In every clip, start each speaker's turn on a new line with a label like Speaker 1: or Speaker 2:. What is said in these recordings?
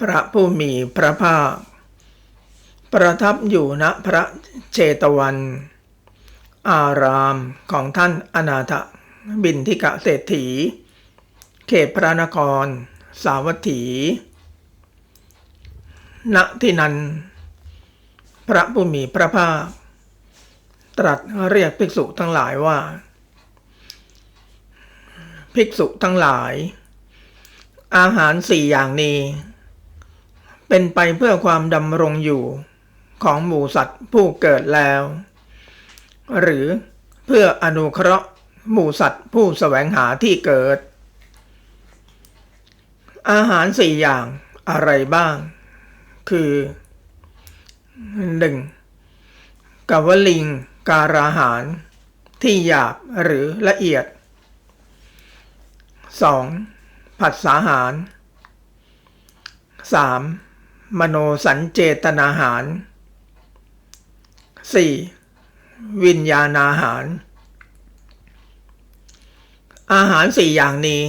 Speaker 1: พระผู้มีพระภาค ประทับอยู่ณพระเจตวัน อารามของท่านอนาถบินทิกะเศรษฐี เขตพระนคร สาวัตถี ณที่นั้น พระผู้มีพระภาค ตรัสเรียกภิกษุทั้งหลายว่า ภิกษุทั้งหลายอาหารสี่อย่างนี้ เป็นไปเพื่อความดำรงอยู่ของหมูสัตว์ผู้เกิดแล้ว หรือเพื่ออนุเคราะห์หมูสัตว์ผู้แสวงหาที่เกิด อาหารสี่อย่างอะไรบ้าง คือ 1. กวลิงการาหาร ที่หยาบหรือละเอียด 2. ผัสสาหาร 3. มโนสัญเจตนาหาร 4. วิญญาณอาหาร อาหารสี่อย่างนี้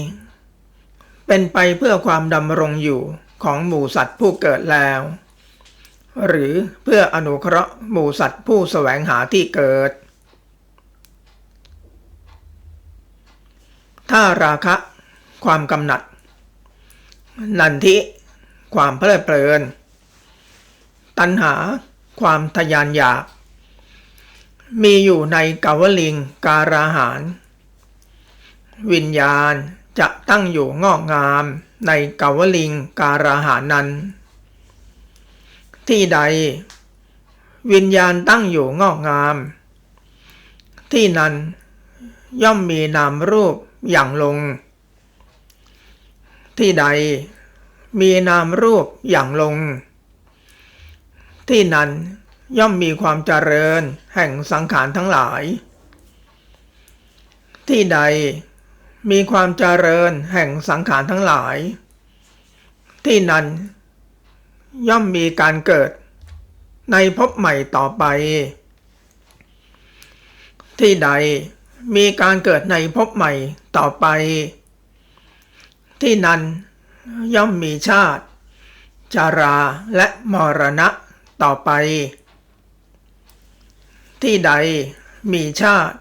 Speaker 1: เป็นไปเพื่อความดำรงอยู่ของหมู่สัตว์ผู้เกิดแล้ว หรือเพื่ออนุเคราะห์หมู่สัตว์ผู้แสวงหาที่เกิด ถ้าราคะ ความกำหนัด นันทิ ความเพลิดเพลิน ตัณหา ความทยานอยาก มีอยู่ในกาวลิงการาหาร วิญญาณจะตั้งอยู่งอกงามในกาวลิงการาหารนั้น ที่ใด วิญญาณตั้งอยู่งอกงาม ที่นั้นย่อมมีนามรูปอย่างลง ที่ใด มีนามรูปอย่างลง ที่นั้นย่อมมีความเจริญแห่งสังขารทั้งหลาย ที่ใดมีความเจริญแห่งสังขารทั้งหลาย ที่นั้นย่อมมีการเกิดในภพใหม่ต่อไป ที่ใดมีการเกิดในภพใหม่ต่อไป ที่นั้น ย่อมมีชาติ จาราและมรณะต่อไป ที่ใดมีชาติ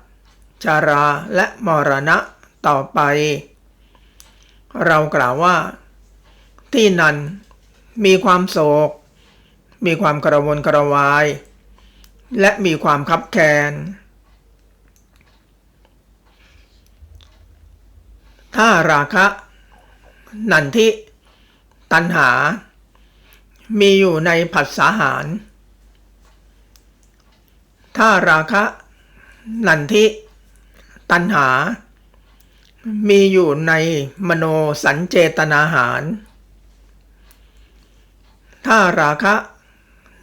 Speaker 1: จาราและมรณะต่อไป เรากล่าวว่า ที่นั้นมีความโศก มีความกระวนกระวาย และมีความคับแค้นถ้าราคะ นันทิ ตัณหา มีอยู่ในผัสสาหาร ถ้าราคะ นันทิ ตัณหา มีอยู่ในมโนสัญเจตนาหาร ถ้าราคะ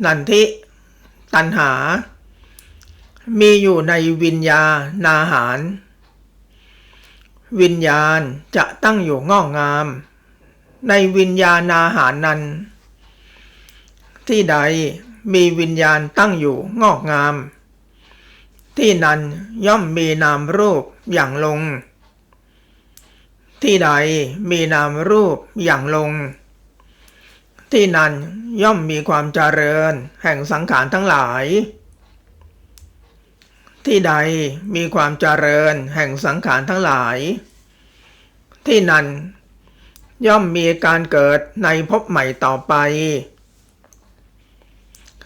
Speaker 1: นันทิ ตัณหา มีอยู่ในวิญญาณาหาร วิญญาณจะตั้งอยู่งอกงาม ในวิญญาณอาหารนั้น ที่ใดมีวิญญาณตั้งอยู่งอกงาม ที่นั้นย่อมมีนามรูปอย่างลง ที่ใดมีนามรูปอย่างลง ที่นั้นย่อมมีความเจริญแห่งสังขารทั้งหลาย ที่ใดมีความเจริญแห่งสังขารทั้งหลาย ที่นั้น ย่อมมีการเกิดในภพใหม่ต่อไป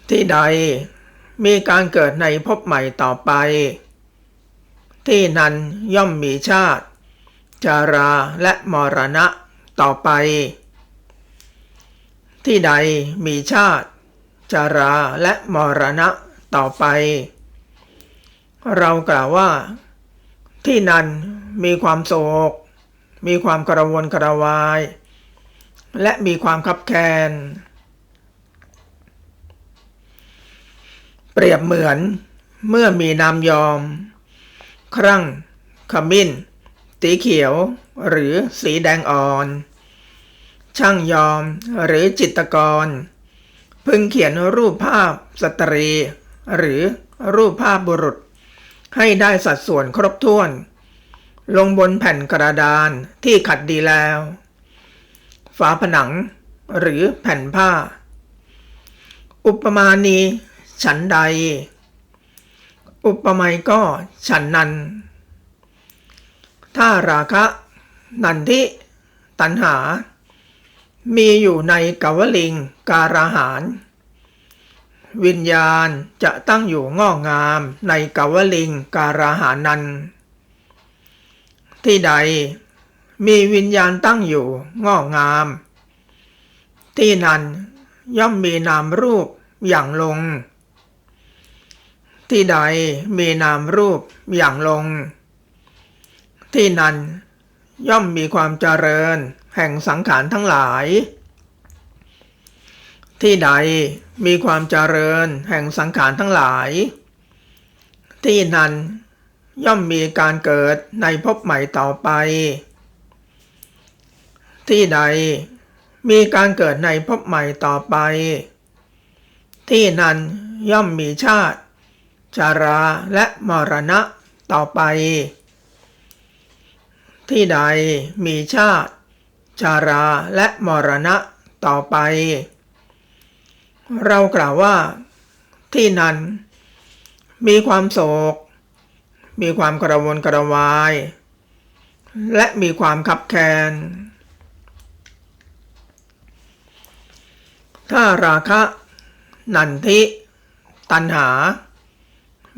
Speaker 1: ที่ใดมีการเกิดในภพใหม่ต่อไป ที่นั้นย่อมมีชาติ จาราและมรณะต่อไป ที่ใดมีชาติ จาราและมรณะต่อไป เรากล่าวว่า ที่นั้นมีความโศก มีความกระวนกระวาย และมีความคับแค้นเปรียบเหมือนเมื่อมีน้ำยอม ครั่ง ขมิ้น สีเขียว หรือสีแดงอ่อน ช่างยอมหรือจิตกร พึงเขียนรูปภาพสตรี หรือรูปภาพบุรุษ ให้ได้สัดส่วนครบถ้วน ลงบนแผ่นกระดานที่ขัดดีแล้ว ฝาผนังหรือแผ่นผ้า อุปมาณีฉันใด อุปไมยก็ฉันนั้น ถ้าราคะ นันทิตัณหา มีอยู่ในกวลิงการาหาร วิญญาณจะตั้งอยู่งอกงามในกวลิงการาหานันที่ใด มีวิญญาณตั้งอยู่งอกงาม ที่นั้นย่อมมีนามรูปอย่างลง ที่ใดมีนามรูปอย่างลง ที่นั้นย่อมมีความเจริญแห่งสังขารทั้งหลาย ที่ใด มีความเจริญแห่งสังขารทั้งหลาย ที่นั้นย่อมมีการเกิดในภพใหม่ต่อไป ที่ใดมีการเกิดในภพใหม่ต่อไป ที่นั้นย่อมมีชาติ ชาราและมรณะต่อไป ที่ใดมีชาติ ชาราและมรณะต่อไป เรากล่าวว่าที่นั้น มีความโศก มีความกระวนกระวาย และมีความขับแค้นถ้าราคะ นันทิ ตัณหา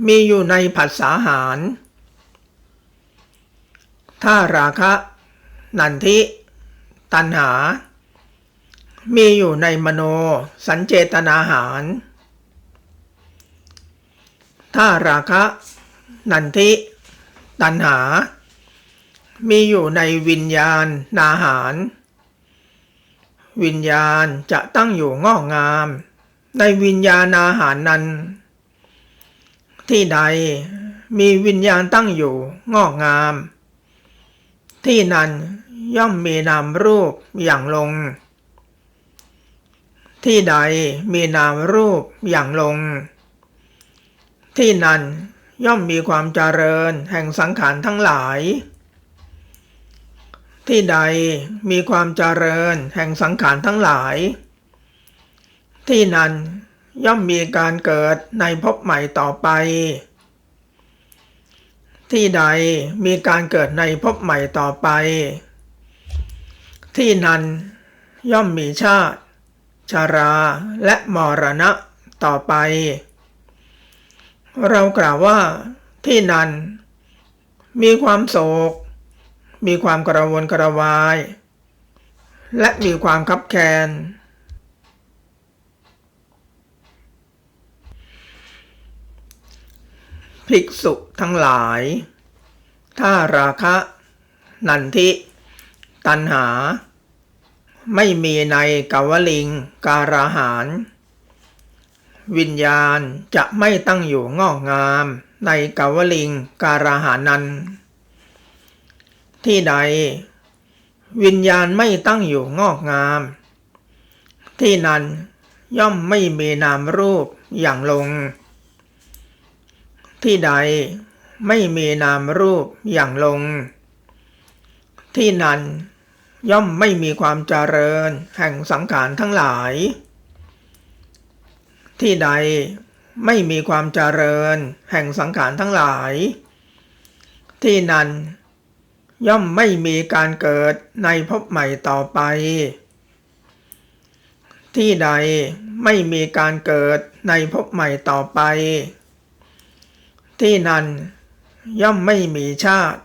Speaker 1: มีอยู่ในผัสสาหาร ถ้าราคะ นันทิ ตัณหา มีอยู่ในมโน สัญเจตนาหาร ถ้าราคะ นันทิ ตัณหา มีอยู่ในวิญญาณนาหาร วิญญาณจะตั้งอยู่งอกงาม ในวิญญาณอาหารนั้น ที่ใดมีวิญญาณตั้งอยู่งอกงาม ที่นั้นย่อมมีนามรูปอย่างลง ที่ใดมีนามรูปอย่างลง ที่นั้นย่อมมีความเจริญแห่งสังขารทั้งหลาย ที่ใดมีความเจริญแห่งสังขารทั้งหลาย ที่นั้นย่อมมีการเกิดในภพใหม่ต่อไป ที่ใดมีการเกิดในภพใหม่ต่อไป ที่นั้นย่อมมีชาติ ชาราและมรณะต่อไป เรากล่าวว่าที่นั้นมีความโศก มีความกระวนกระวาย และมีความคับแค้นภิกษุทั้งหลาย ถ้าราคะ นันทิ ตัณหา ไม่มีในกวลิงการาหาร วิญญาณจะไม่ตั้งอยู่งอกงามในกวลิงการาหารนั้น ที่ใด วิญญาณไม่ตั้งอยู่งอกงาม ที่นั้นย่อมไม่มีนามรูปอย่างลง ที่ใดไม่มีนามรูปอย่างลง ที่นั้น ย่อมไม่มีความเจริญแห่งสังขารทั้งหลาย ที่ใดไม่มีความเจริญแห่งสังขารทั้งหลาย ที่นั้น ย่อมไม่มีการเกิดในภพใหม่ต่อไป ที่ใดไม่มีการเกิดในภพใหม่ต่อไป ที่นั้นย่อมไม่มีชาติ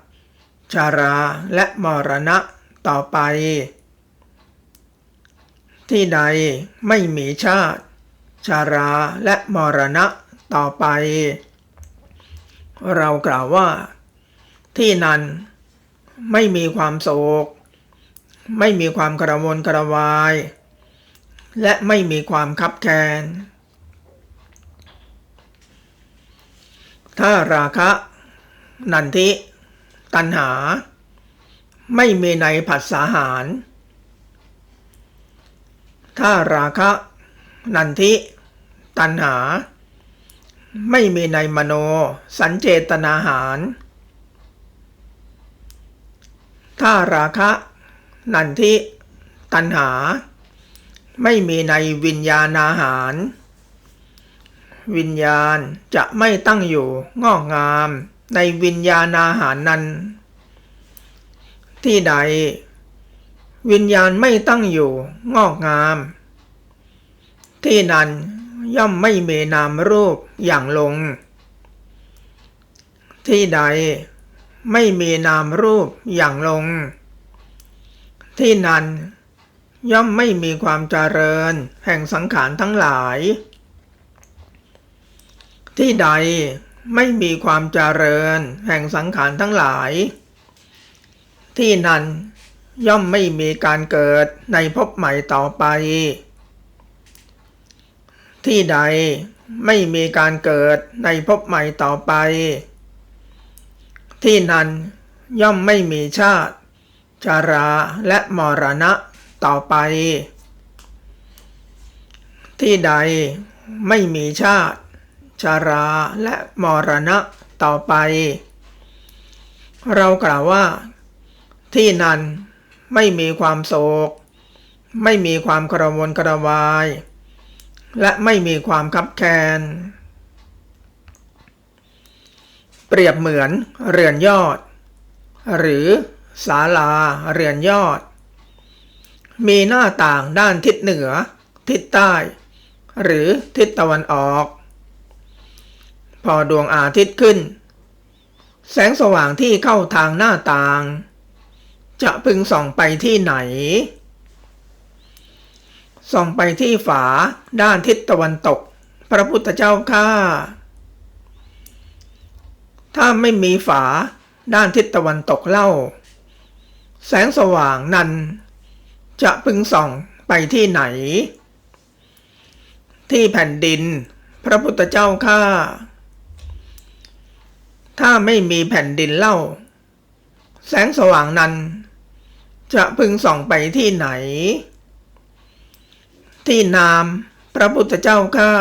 Speaker 1: ชาราและมรณะ ต่อไป ที่ใดไม่มีชาติ ชาราและมรณะต่อไป เรากล่าวว่า ที่นั้นไม่มีความโศก ไม่มีความกระวนกระวาย และไม่มีความคับแค้นถ้าราคะ นันทิ ตัณหา ไม่มีในผัสสาหาร ถ้าราคะ นันทิ ตัณหา ไม่มีในมโน สัญเจตนาหาร ถ้าราคะ นันทิ ตัณหา ไม่มีในวิญญาณอาหาร วิญญาณจะไม่ตั้งอยู่งอกงามในวิญญาณอาหารนั้น ที่ใด วิญญาณไม่ตั้งอยู่งอกงาม ที่นั้นย่อมไม่มีนามรูปอย่างลง ที่ใดไม่มีนามรูปอย่างลง ที่นั้นย่อมไม่มีความเจริญแห่งสังขารทั้งหลาย ที่ใดไม่มีความเจริญแห่งสังขารทั้งหลาย ที่นั้น ย่อมไม่มีการเกิดในภพใหม่ต่อไป ที่ใดไม่มีการเกิดในภพใหม่ต่อไป ที่นั้นย่อมไม่มีชาติชาราและมรณะต่อไป ที่ใดไม่มีชาติชาราและมรณะต่อไป เรากล่าวว่า ที่นั้นไม่มีความโศก ไม่มีความกระวนกระวาย และไม่มีความคับแค้นเปรียบเหมือนเรือนยอด หรือศาลาเรือนยอด มีหน้าต่างด้านทิศเหนือ ทิศใต้ หรือทิศตะวันออก พอดวงอาทิตย์ขึ้น แสงสว่างที่เข้าทางหน้าต่าง จะพึงส่องไปที่ไหน ส่องไปที่ฝาด้านทิศตะวันตก พระพุทธเจ้าข้าถ้าไม่มีฝาด้านทิศตะวันตกเล่า แสงสว่างนั้น จะพึงส่องไปที่ไหน ที่แผ่นดิน พระพุทธเจ้าข้าถ้าไม่มีแผ่นดินเล่า แสงสว่างนั้น จะพึงส่องไปที่ไหน ที่นามพระพุทธเจ้าข้า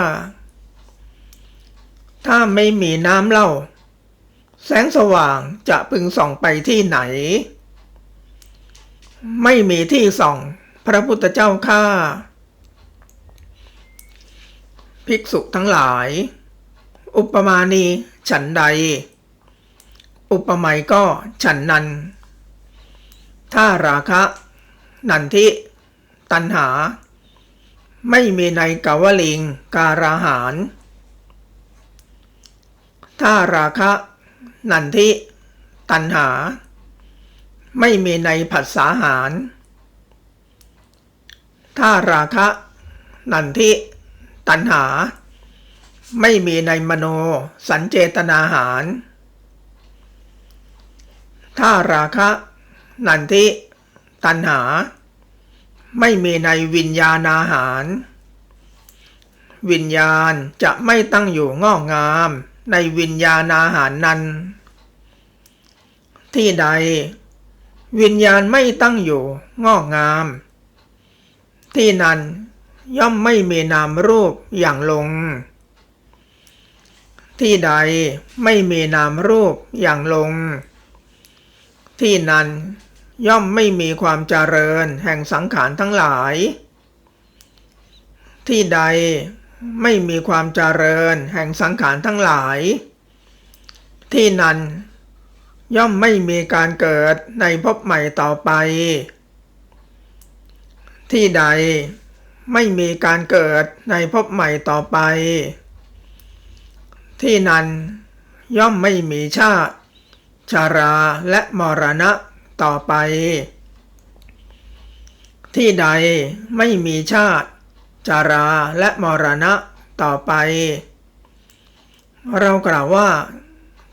Speaker 1: ถ้าไม่มีน้ำเล่า แสงสว่างจะพึงส่องไปที่ไหน ไม่มีที่ส่อง พระพุทธเจ้าข้าภิกษุทั้งหลาย อุปมาณีฉันใด อุปไมยก็ฉันนั้น ถ้าราคะ นันทิ ตัณหา ไม่มีในกาวลิงการาหารถ้าราคะ นันทิ ตัณหา ไม่มีในผัสสาหารถ้าราคะ นันทิ ตัณหา ไม่มีในมโนสัญเจตนาหารถ้าราคะ นันทิตัณหา ไม่มีในวิญญาณอาหาร วิญญาณจะไม่ตั้งอยู่งอกงามในวิญญาณอาหารนั้น ที่ใด วิญญาณไม่ตั้งอยู่งอกงาม ที่นั้นย่อมไม่มีนามรูปอย่างลง ที่ใดไม่มีนามรูปอย่างลง ที่นั้น ย่อมไม่มีความเจริญแห่งสังขารทั้งหลาย ที่ใดไม่มีความเจริญแห่งสังขารทั้งหลาย ที่นั้น ย่อมไม่มีการเกิดในภพใหม่ต่อไป ที่ใดไม่มีการเกิดในภพใหม่ต่อไป ที่นั้นย่อมไม่มีชาติ ชาราและมรณะ ต่อไป ที่ใดไม่มีชาติ จาราและมรณะต่อไป เรากล่าวว่า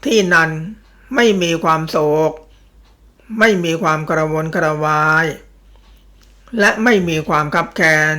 Speaker 1: ที่นั้นไม่มีความโศก ไม่มีความกระวนกระวาย และไม่มีความขับแคลน